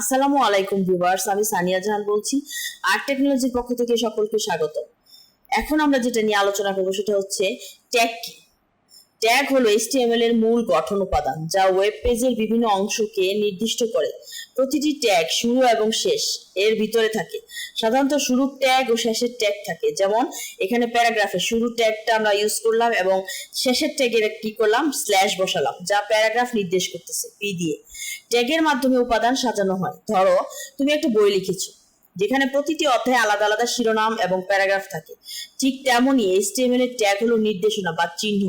আসসালামু আলাইকুম ভিউয়ার্স, আমি সানিয়া জাহান বলছি, আর টেকনোলজির পক্ষ থেকে সকলকে স্বাগত। এখন আমরা যেটা নিয়ে আলোচনা করব সেটা হচ্ছে ট্যাগ কি ট্যাগ হলো HTML এর মূল গঠন উপাদান, যা ওয়েব পেজের বিভিন্ন অংশকে নির্দিষ্ট করে। প্রতিটি ট্যাগ শুরু এবং শেষ এর ভিতরে থাকে। সাধারণত শুরুর ট্যাগ ও শেষের ট্যাগ থাকে। যেমন, এখানে প্যারাগ্রাফে শুরু ট্যাগটা আমরা ইউজ করলাম এবং শেষের ট্যাগের কি করলাম? স্ল্যাশ বসালাম, যা প্যারাগ্রাফ নির্দেশ করতেছে পি দিয়ে। ট্যাগের মাধ্যমে উপাদান সাজানো হয়। ধরো, তুমি একটা বই লিখেছো। যেখানে প্রতিটি অধ্যায়ে আলাদা আলাদা শিরোনাম এবং প্যারাগ্রাফ থাকে। ঠিক তেমনই এইচটিএমএল এর ট্যাগ হলো নির্দেশনা বা চিহ্ন,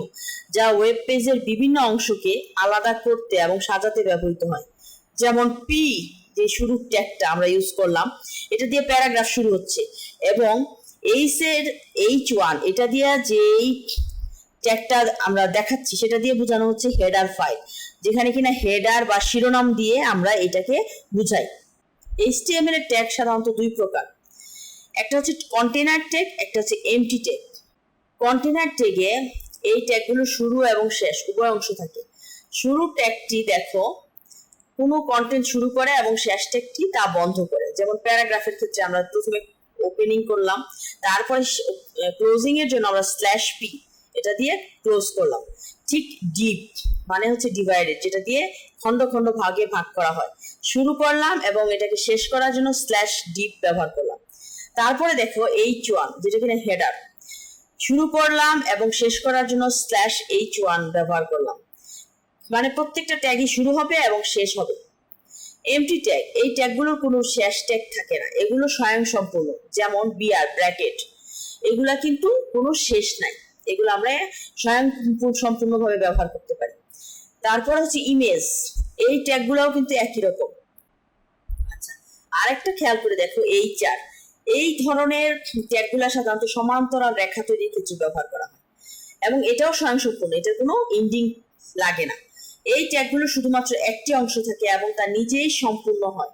যা ওয়েব পেজের বিভিন্ন অংশকে আলাদা করতে এবং সাজাতে ব্যবহৃত হয়। যেমন পি যে শুরুর ট্যাগটা আমরা ইউজ করলাম, এটা দিয়ে প্যারাগ্রাফ শুরু হচ্ছে এবং এইচ এর এইচ ওয়ান এটা দিয়ে যেই ট্যাগটা আমরা দেখাচ্ছি, সেটা দিয়ে বোঝানো হচ্ছে হেডার ফাইল যেখানে কিনা হেডার বা শিরোনাম দিয়ে আমরা এটাকে বুঝাই। এইচটিএমএল এর ট্যাগ সাধারণত দুই প্রকার। একটা হচ্ছে কন্টেনার ট্যাগ একটা হচ্ছে এমটি ট্যাগ কন্টেনার ট্যাগে এই ট্যাগগুলো শুরু এবং শেষ, উভয় অংশ থাকে। শুরু ট্যাগটি দেখো, কোনো কন্টেন্ট শুরু করে এবং শেষ ট্যাগটি তা বন্ধ করে। যেমন প্যারাগ্রাফের ক্ষেত্রে আমরা প্রথমে ওপেনিং করলাম, তারপরে ক্লোজিং এর জন্য আমরা স্ল্যাশ পি এটা দিয়ে ক্লোজ করলাম। ঠিক ডিপ মানে হচ্ছে ডিভাইডেড যেটা দিয়ে খন্ড খন্ড ভাগে ভাগ করা হয়। শুরু করলাম এবং এটাকে শেষ করার জন্য স্ল্যাশ ডিপ ব্যবহার করলাম। তারপরে দেখো এইচ ওয়ান যেটা কিনা হেডার শুরু করলাম এবং শেষ করার জন্য স্ল্যাশ এইচ ওয়ান ব্যবহার করলাম। মানে প্রত্যেকটা ট্যাগই শুরু হবে এবং শেষ হবে। এমটি ট্যাগ এই ট্যাগগুলোর কোনো শেষ ট্যাগ থাকে না। এগুলো স্বয়ং সম্পূর্ণ যেমন বিআর ব্র্যাকেট এগুলা কিন্তু কোনো শেষ নাই। এগুলো আমরা স্বয়ং সম্পূর্ণভাবে ব্যবহার করতে পারি। তারপর হচ্ছে ইমেজ এই ট্যাগগুলোও কিন্তু একই রকম। আচ্ছা আরেকটা খেয়াল করে দেখো এই চার এই ধরনের ট্যাগগুলো সাধারণত সমান্তরাল রেখা তৈরির ক্ষেত্রে ব্যবহার করা হয়। এবং এটাও স্বয়ংসম্পূর্ণ এটার কোনো ইন্ডিং লাগে না। এই ট্যাগগুলো শুধুমাত্র একটি অংশ থাকে এবং তা নিজেই সম্পূর্ণ হয়।